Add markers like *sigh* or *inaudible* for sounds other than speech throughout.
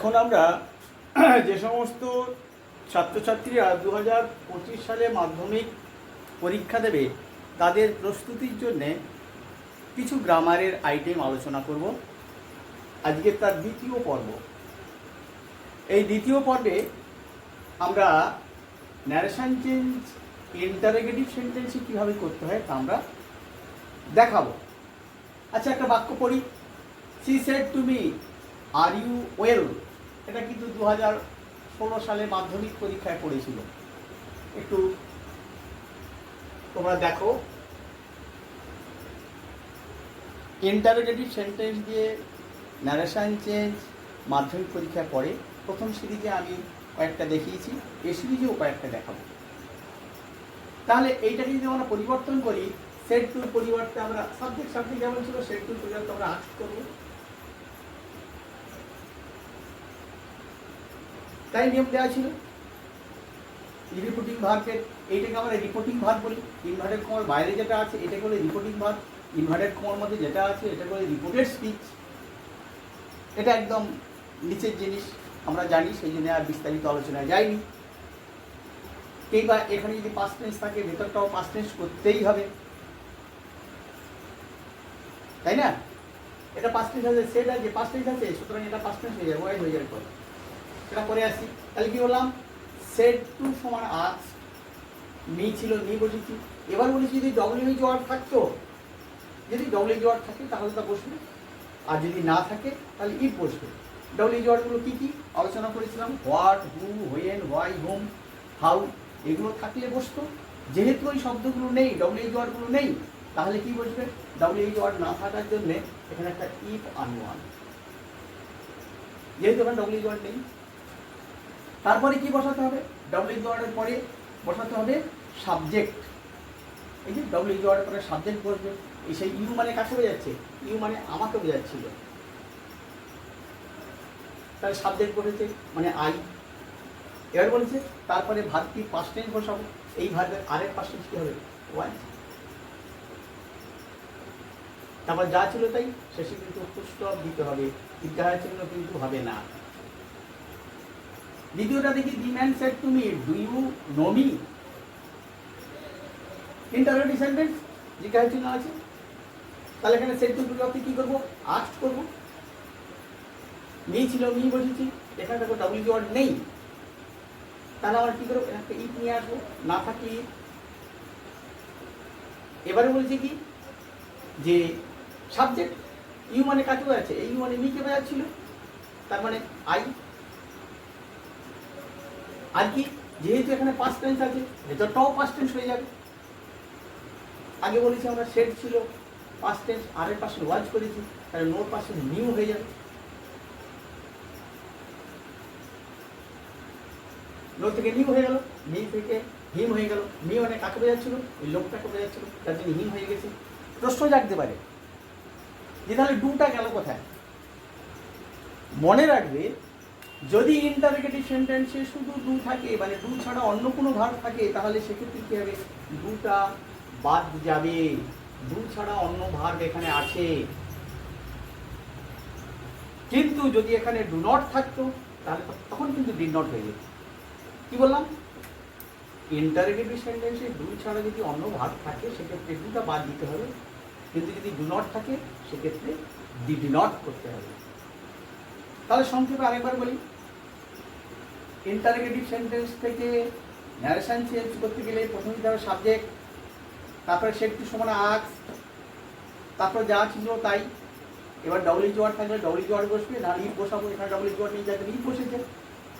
এখন আমরা *clears throat* যে সমস্ত ছাত্রছাত্রীরা দু হাজার পঁচিশ সালে মাধ্যমিক পরীক্ষা দেবে, তাদের প্রস্তুতির জন্যে কিছু গ্রামারের আইটেম আলোচনা করব। আজকে তার দ্বিতীয় পর্ব। এই দ্বিতীয় পর্বে আমরা ন্যারেশন চেঞ্জ ইন্টারোগেটিভ সেন্টেন্সে কীভাবে করতে হয় তা আমরা দেখাবো। আচ্ছা একটা বাক্য পড়ি। She said to me are you well এটা কিন্তু দু হাজার ষোলো সালে মাধ্যমিক পরীক্ষায় পড়েছিল। একটু তোমরা দেখো। ইন্টারোগেটিভ সেন্টেন্স দিয়ে ন্যারেশন চেঞ্জ মাধ্যমিক পরীক্ষায় পড়ে। প্রথম সিরিজে আমি কয়েকটা দেখিয়েছি, এ সিরিজেও কয়েকটা দেখাবো। তাহলে এইটাকে যদি আমরা পরিবর্তন করি সেট টুর পরিবর্তে আমরা সাবজেক্ট সাবজেক্ট যেমন ছিল সেট টুর পরিবর্তে আমরা আর্টস করব। তাই নিয়ম দেওয়া ছিল। রিপোর্টিং ভার্বের এইটাকে আমরা রিপোর্টিং ভার্ব বলি। ইনভার্টেড কমার বাইরে যেটা আছে, এটাকে বলে রিপোর্টিং ভার্ব ইনভার্টেড কমার মধ্যে যেটা আছে এটা বলে রিপোর্টেড স্পিচ এটা একদম নিচের জিনিস, আমরা জানি, সেই জন্য আর বিস্তারিত আলোচনায় যাইনি। কিংবা এখানে যদি পাঁচ টেন্স থাকে, ভেতরটাও পাঁচ টেন্স করতেই হবে। তাই না? এটা পাঁচ টেন্স আছে সেটা যে পাঁচ টেন্স আছে, সুতরাং এটা পাঁচ টেন্স হয়ে যাবে ওয়াই হয়ে যাবে সেটা করে আসি। তাহলে কি বললাম? সেট টু সমান আজ মি ছিল মি বসেছি। এবার বলেছি যদি ডব্লিউ ওয়ার্ড থাকতো, যদি ডব্লিউ ওয়ার্ড থাকে তাহলে তা বসবে। আর যদি না থাকে, তাহলে ইফ বসবে। ডব্লিউ ওয়ার্ডগুলো কী কী? আলোচনা করেছিলাম। What who when why whom how এগুলো থাকলে বসতো। যেহেতু ওই শব্দগুলো নেই ডব্লিউ ওয়ার্ডগুলো নেই, তাহলে কি বসবে? ডব্লিউ ওয়ার্ড না থাকার জন্যে এখানে একটা ইফ আনওয়ান যেহেতু এখানে ডব্লিউ ওয়ার্ড নেই তারপরে কি বসাতে হবে? ডব্লিউ ওয়ার্ডের পরে বসাতে হবে সাবজেক্ট এই যে ডব্লিউ ওয়ার্ডের পরে সাবজেক্ট বসবে, এই সেই ইউ মানে কাছে বোঝাচ্ছে? ইউ মানে আমাকে বোঝাচ্ছিল। তাহলে সাবজেক্ট বসেছে মানে আই এবার বলেছে, তারপরে ভাতটি পাস্ট টেন্স বসাবো। এই ভাতের আরেক পাস্ট টেন্স কি হবে? ওয়ান তারপর যা ছিল তাই, শেষে কিন্তু পুষ্ট দিতে হবে। বিদ্যালয় চিহ্ন কিন্তু হবে না। দ্বিতীয়টা দেখি the man said to me do you know me interrogative sentence জিজ্ঞাসা চিহ্ন আছে। তাহলে এখানে সেট টু পরিবর্তে কি করব? আস্ট করব। মি ছিল মি বসেছি। এখানে দেখো ডব্লিউ ওয়ার্ড নেই। তাহলে আমরা কি করব? একটা ইট নিয়ে আসব। না if। এবারে বলছি কি? যে সাবজেক্ট ইউ মানে কাকে বোঝাচ্ছে? এই ইউ মানে মিকে বোঝাচ্ছিল? তার মানে আই আর কি, যেহেতু এখানে পাঁচ টেন্স আছে ভেতরটাও পাঁচ টেন্স হয়ে যাবে। আগে বলেছি আমরা সেট ছিল পাঁচ টেন্স আরের পাশে ওয়াচ করেছি, তাহলে নোর পাশে নিউ হয়ে যাবে। নো থেকে নিউ হয়ে গেল মি থেকে হিম হয়ে গেল। মি মানে কাকে বোঝাচ্ছিল? ওই লোকটাকে বোঝাচ্ছিল, তার জন্য হিম হয়ে গেছে। প্রশ্ন জাগতে পারে যে তাহলে ডুটা গেল কোথায়? মনে রাখবে যদি ইন্টারগেটিভ সেন্টেন্সে শুধু ডু থাকে মানে ডু ছাড়া অন্য কোনো ভার্ব থাকে, তাহলে সেক্ষেত্রে কী হবে? দুটা বাদ যাবে। ডু ছাড়া অন্য ভার্ব এখানে আছে। কিন্তু যদি এখানে ডু নট থাকতো, তাহলে তখন কিন্তু ডিড নট হয়ে যেত। কি বললাম? ইন্টারগেটিভ সেন্টেন্সে ডু ছাড়া যদি অন্য ভার্ব থাকে, সেক্ষেত্রে দুটা বাদ দিতে হবে। কিন্তু যদি ডু নট থাকে, সেক্ষেত্রে ডিড নট করতে হবে। তাহলে সংক্ষেপে আরেকবার বলি। ইন্টারগেটিভ সেন্টেন্স থেকে ন্যারেশন চেঞ্জ করতে গেলে প্রথমে দিতে হবে সাবজেক্ট তারপরে সে একটু সমান আক্স তারপর যা ছিল তাই। এবার ডব্লিউ জোয়ার থাকলে ডব্লিউ জোয়ার বসবে, না ইফ বসাবো, এখানে ডবল ডব্লিউ জোয়ার নিয়ে যাবে ইফ বসেছে।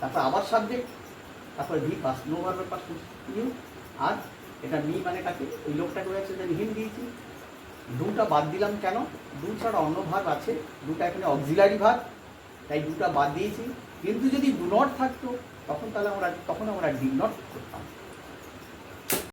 তারপর আবার সাবজেক্ট তারপর ভি পাস নো ভার্বের পাস ইউ আর এটা মি মানে কাকে? ওই লোকটাকে হয়েছে যে হিম দিয়েছি। দুটা বাদ দিলাম কেন? দু ছাড়া অন্য ভাগ আছে, দুটা এখানে অক্সিলারি ভাগ তাই দুটা বাদ দিয়েছি। কিন্তু যদি ডু নট থাকতো, তখন তাহলে আমরা তখন আমরা ডি নট করতাম।